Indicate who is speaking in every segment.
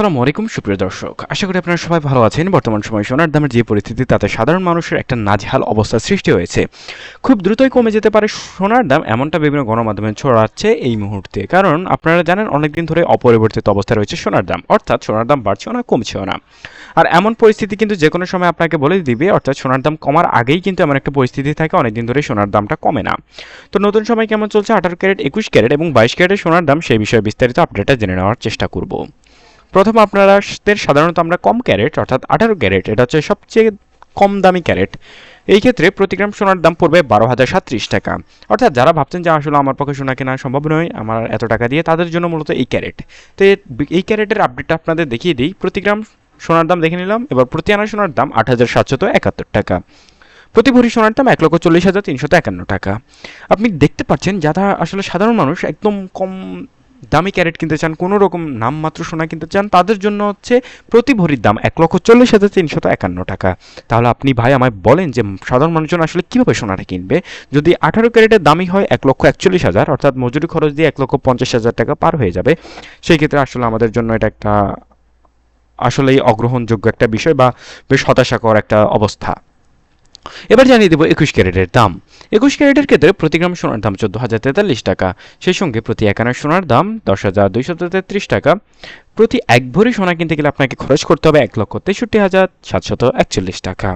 Speaker 1: আসসালামু আলাইকুম, সুপ্রিয় দর্শক। আশা করি আপনারা সবাই ভালো আছেন। বর্তমান সময়ে সোনার দামের যে পরিস্থিতি, তাতে সাধারণ মানুষের একটা নাজেহাল অবস্থার সৃষ্টি হয়েছে। খুব দ্রুতই কমে যেতে পারে সোনার দাম, এমনটা বিভিন্ন গণমাধ্যমে ছড়াচ্ছে এই মুহূর্তে। কারণ আপনারা জানেন, অনেকদিন ধরে অপরিবর্তিত অবস্থা রয়েছে সোনার দাম। অর্থাৎ সোনার দাম বাড়ছেও না, কমছেও না। আর এমন পরিস্থিতি কিন্তু যে কোনো সময় আপনাকে বলে দিবে, অর্থাৎ সোনার দাম কমার আগেই কিন্তু এমন একটা পরিস্থিতি থাকে, অনেকদিন ধরে সোনার দামটা কমে না। তো নতুন সময় কেমন চলছে? আঠারো ক্যারেট, একুশ ক্যারেট এবং বাইশ ক্যারেটের সোনার দাম, সেই বিষয়ে বিস্তারিত আপডেটটা জেনে নেওয়ার চেষ্টা করব। প্রথম আপনারাদের সাধারণত আমরা কম ক্যারেট, অর্থাৎ আঠারো ক্যারেট, এটা হচ্ছে সবচেয়ে কম দামি ক্যারেট। এই ক্ষেত্রে প্রতি গ্রাম সোনার দাম পড়বে বারো হাজার সাতত্রিশ টাকা। অর্থাৎ যারা ভাবছেন যে আসলে আমার পক্ষে সোনা কেনা সম্ভব নয়, আমার এত টাকা দিয়ে তাদের জন্য মূলত এই ক্যারেট। তো এই ক্যারেটের আপডেটটা আপনাদের দেখিয়ে দিই। প্রতি গ্রাম সোনার দাম দেখে নিলাম, এবার প্রতি আনা সোনার দাম আট হাজার সাতশত একাত্তর টাকা। প্রতি ভরি সোনার দাম এক লক্ষ চল্লিশ হাজার তিনশত একান্ন টাকা। আপনি দেখতে পাচ্ছেন যারা আসলে সাধারণ মানুষ, একদম কম দামি ক্যারেট কিনতে চান, কোনো রকম নামমাত্র সোনা কিনতে চান, তাদের জন্য হচ্ছে প্রতি ভরির দাম এক লক্ষ চল্লিশ হাজার তিনশত একান্ন টাকা। তাহলে আপনি ভাই আমায় বলেন যে সাধারণ মানুষজন আসলে কীভাবে সোনাটা কিনবে? যদি আঠারো ক্যারেটের দামই হয় এক লক্ষ একচল্লিশ হাজার, অর্থাৎ মজুরি খরচ দিয়ে এক লক্ষ পঞ্চাশ হাজার টাকা পার হয়ে যাবে। সেই ক্ষেত্রে আসলে আমাদের জন্য এটা একটা আসলেই অগ্রহণযোগ্য একটা বিষয় বা বেশ হতাশাকর একটা অবস্থা। এবার জানিয়ে দেবো একুশ ক্যারেটের দাম। একুশ ক্যারেটের ক্ষেত্রে প্রতি গ্রাম সোনার দাম চোদ্দ হাজার তেতাল্লিশ টাকা। সেই সঙ্গে প্রতি একানা সোনার দাম দশ হাজার দুইশত তেত্রিশ টাকা। প্রতি এক ভরি সোনা কিনতে গেলে আপনাকে খরচ করতে হবে এক লক্ষ তেষট্টি হাজার সাতশত একচল্লিশ টাকা।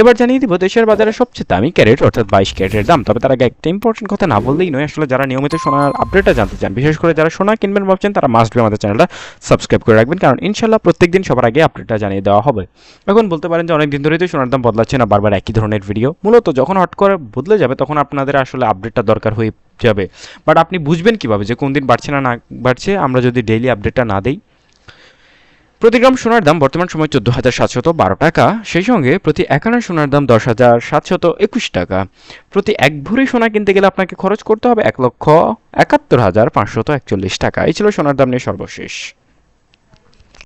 Speaker 1: এবার জানিয়ে দিব, দেশের বাজারে সবচেয়ে দামি ক্যারেট, অর্থাৎ বাইশ ক্যারেটের দাম। তবে তার আগে একটা ইম্পর্টেন্ট কথা না বললেই নয়, আসলে যারা নিয়মিত সোনার আপডেটটা জানতে চান, বিশেষ করে যারা সোনা কিনবেন ভাবছেন, তারা মাস্ট বি আমাদের চ্যানেলটা সাবস্ক্রাইব করে রাখবেন, কারণ ইনশাল্লাহ প্রত্যেকদিন সবার আগে আপডেটটা জানিয়ে দেওয়া হবে। এখন বলতে পারেন যে অনেক দিন ধরেই তো সোনার দাম বদলাচ্ছে না, বারবার একই ধরনের ভিডিও মূলত যখন হট করে বদলে যাবে, তখন আপনাদের আসলে আপডেটটা দরকার হয়ে যাবে। বাট আপনি বুঝবেন কীভাবে যে কোন দিন বাড়ছে না না বাড়ছে, আমরা যদি ডেইলি আপডেটটা না দেই। প্রতি গ্রাম সোনার দাম বর্তমান সময় চোদ্দ হাজার সাতশত বারো টাকা। সেই সঙ্গে প্রতি একানা সোনার দাম দশ হাজার সাতশত একুশ টাকা। প্রতি এক ভরি সোনা কিনতে গেলে আপনাকে খরচ করতে হবে এক লক্ষ একাত্তর হাজার পাঁচশত একচল্লিশ টাকা। এই ছিল সোনার দাম নিয়ে সর্বশেষ।